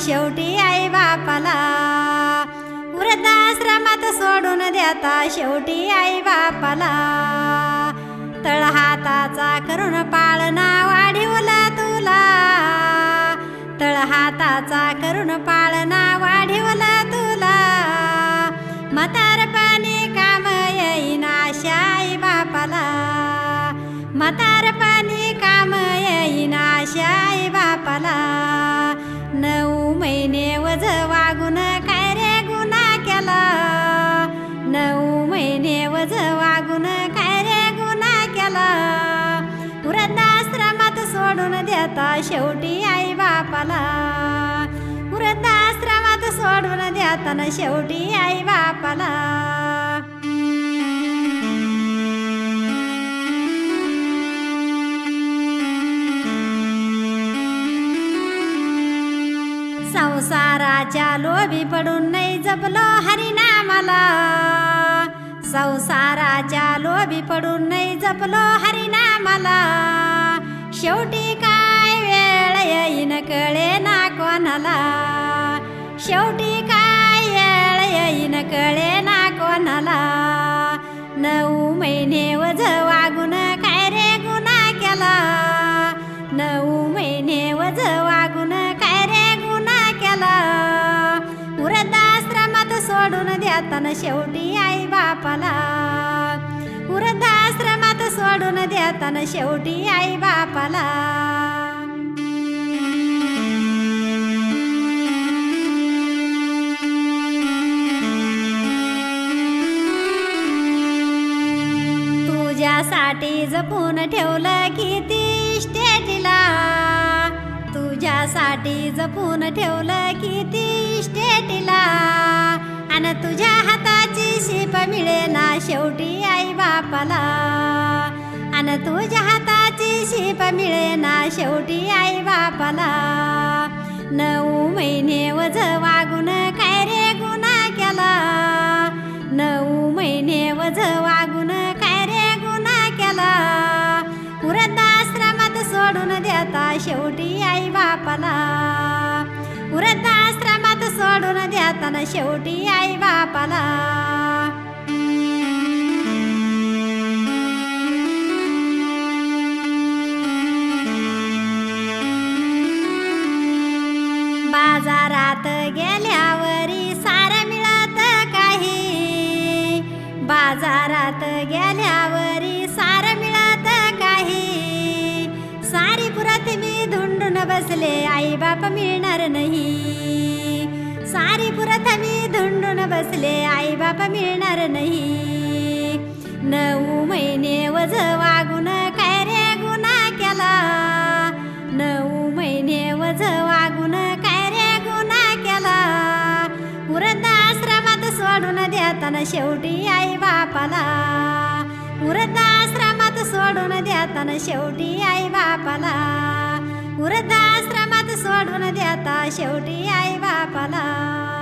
शेवटी आई बापाला. वृद्धाश्रमात सोडून देता शेवटी आई बापाला. तळहाताचा करून पाळणा वाढीवला तुला. तळहाताचा करून पाळणा वाढीवला तुला. मता सोडून शेवटी आई बापाला. वृद्धाश्रमात सोडून द्याताना शेवटी आई बापाला. संसाराच्या लोभी पडून नाही जपलो हरिनामाला. संसाराच्या लोभी पडून नाही जपलो हरिनामाला. शेवटी का येईन कळे ना कोणाला? शेवटी काय वेळ येईन कळे ना कोणाला? नऊ महिने वझ वागून काय रे गुन्हा केला? नऊ महिने वझ वागून काय रे गुन्हा केला? वृद्धाश्रमात सोडून देताना शेवटी आई बापाला. वृद्धाश्रमात सोडून देताना शेवटी आई बापाला. तुझ्यासाठी जपून ठेवलं किती स्टेटीला तुझ्यासाठी जपून ठेवलं किती स्टेटला आणि तुझ्या हाताची शिप मिळे ना शेवटी आई बापाला. आणि तुझ्या हाताची शिप मिळे ना शेवटी आई बापाला. नऊ महिने वज वागून सोडून शेवटी आई बापाला. वृद्धाश्रमात सोडून देताना शेवटी आई बापाला. बाजारात गेल्यावरी सारं मिळत काही. बाजारात गे बसले आई बाप मिळणार नाही. सारी पुरत मी धुंडून बसले आई बाप मिळणार नाही. नऊ महिने वज वागून काय रे गुन्हा केला? नऊ महिने वज वागून काय रे गुन्हा केला? वृद्धाश्रमात सोडून देताना शेवटी आई बापाला वृद्धाश्रमात सोडून देताना शेवटी आई वृद्धाश्रमात सोडून देता शेवटी आई बापाला.